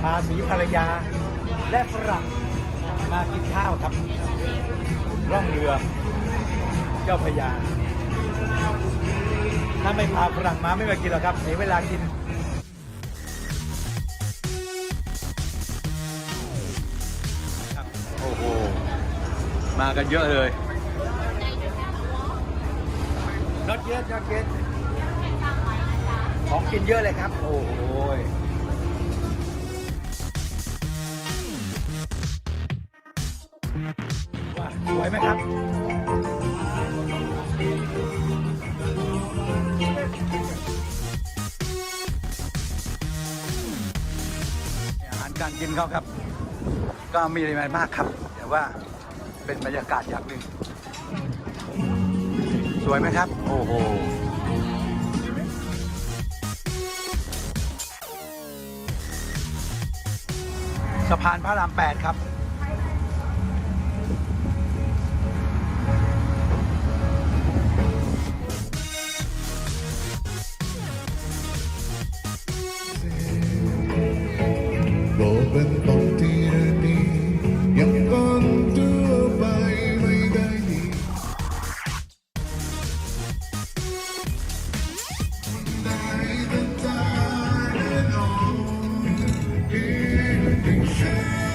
พาสีภรรยา และฝรั่งมากินข้าวครับ ร่องเรือ เจ้าพระยา ถ้าไม่พาฝรั่งมาไม่มากินหรอกครับเสียเวลากินโอ้โห มากันเยอะเลย not yet not yet ของกินเยอะเลยครับ โอ้โห สวยไหมครับอาหารการกินเขาครับ ก็มีอะไรมากครับ แต่ว่าเป็นบรรยากาศอย่างหนึ่งสวยไหมครับ โอ้โหสะพานพระราม8ครับ Nation.